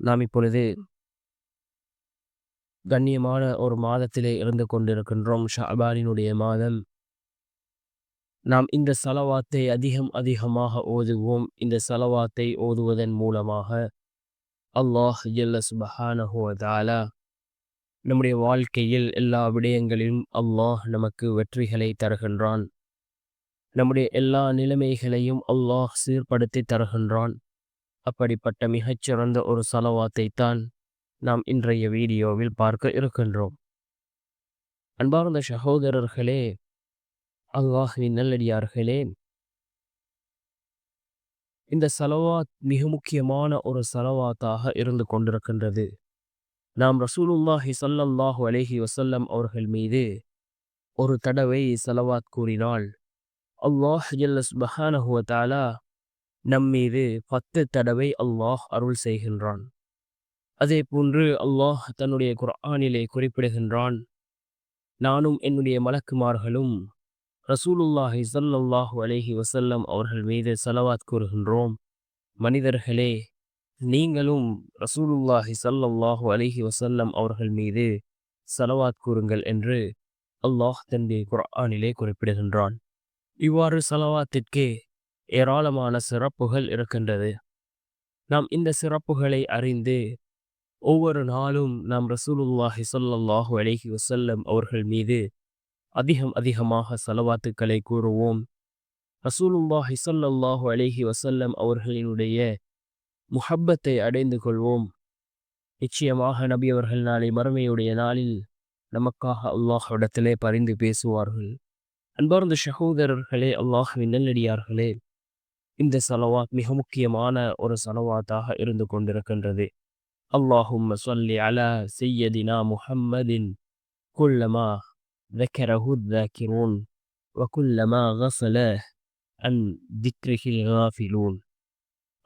நாம் இப்பொழுது கண்ணியமான ஒரு மாதத்திலே இருந்து கொண்டிருக்கின்றோம். ஷாபானினுடைய மாதம். நாம் இந்த சலவாத்தை அதிகம் அதிகமாக ஓதுவோம். இந்த சலவாத்தை ஓதுவதன் மூலமாக அல்லாஹ் ஜல்ல சுபஹானஹுவதாலா நம்முடைய வாழ்க்கையில் எல்லா விடயங்களிலும் அல்லாஹ் நமக்கு வெற்றிகளை தருகின்றான். நம்முடைய எல்லா நிலைமைகளையும் அல்லாஹ் சீர்படுத்தி தருகின்றான். அப்படிப்பட்ட மிகச்சிறந்த ஒரு சலவாத்தை தான் நாம் இன்றைய வீடியோவில் பார்க்க இருக்கின்றோம். அன்பார்ந்த சகோதரர்களே அல்லாஹுவின் நல்லடியார்களே இந்த சலவாத் மிக முக்கியமான ஒரு சலவாத்தாக இருந்து கொண்டிருக்கின்றது. நாம் ரசூலுல்லாஹி சல்லல்லாஹு அலேஹி வசல்லம் அவர்கள் மீது ஒரு தடவை சலவாத் கூறினால் அல்லாஹ் ஜல்லஸ் பஹானஹுவத்தாலா நம்மீது பத்து தடவை அல்லாஹ் அருள் செய்கின்றான். அதே போன்று அல்லாஹ் தன்னுடைய குர்ஆனிலே குறிப்பிடுகின்றான் நானும் என்னுடைய மலக்குமார்களும் ரசூலுல்லாஹி சல்லாஹூ அலேஹி வசல்லம் அவர்கள் மீது செலவாத் கூறுகின்றோம். மனிதர்களே நீங்களும் ரசூலுல்லாஹி சல்லாஹூ அலேஹி வசல்லம் அவர்கள் மீது செலவாத் கூறுங்கள் என்று அல்லாஹ் தன்னுடைய குர்ஆனிலே குறிப்பிடுகின்றான். இவ்வாறு செலவாத்திற்கே ஏராளமான சிறப்புகள் இருக்கின்றது. நாம் இந்த சிறப்புகளை அறிந்து ஒவ்வொரு நாளும் நாம் ரசூலுல்லாஹி சொல்லல்லாஹு அலஹி வசல்லம் அவர்கள் மீது அதிகம் அதிகமாக செலவாத்துக்களை கூறுவோம். ரசூலுல்லாஹி சொல்லல்லாஹு அலஹி வசல்லம் அவர்களினுடைய முஹப்பத்தை அடைந்து கொள்வோம். நிச்சயமாக நபி அவர்கள் நாளை மறுமையுடைய நாளில் நமக்காக அல்லாஹ்விடத்திலே பரிந்து பேசுவார்கள். அன்பார்ந்த சகோதரர்களே அல்லாஹுவின் நல்லடியார்களே இந்த சலவாத் மிக முக்கியமான ஒரு சலவாத்தாக இருந்து கொண்டிருக்கின்றது اللهم صل على سيدنا محمد كلما ذكره الذاكرون وكلما غفله عن ذكره الغافلون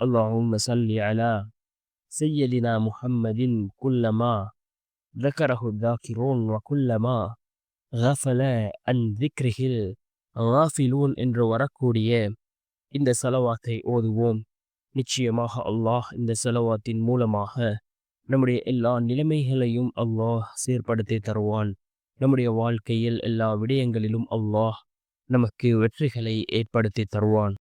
اللهم صل على سيدنا محمد كلما ذكره الذاكرون وكلما غفل عن ذكره الغافلون என்று வரக்கூடிய இந்த செலவாத்தை ஓதுவோம். நிச்சயமாக அல்லாஹ் இந்த செலவாத்தின் மூலமாக நம்முடைய எல்லா நிலைமைகளையும் அல்லாஹ் சீர்படுத்தி தருவான். நம்முடைய வாழ்க்கையில் எல்லா விடயங்களிலும் அல்லாஹ் நமக்கு வெற்றிகளை ஏற்படுத்தி தருவான்.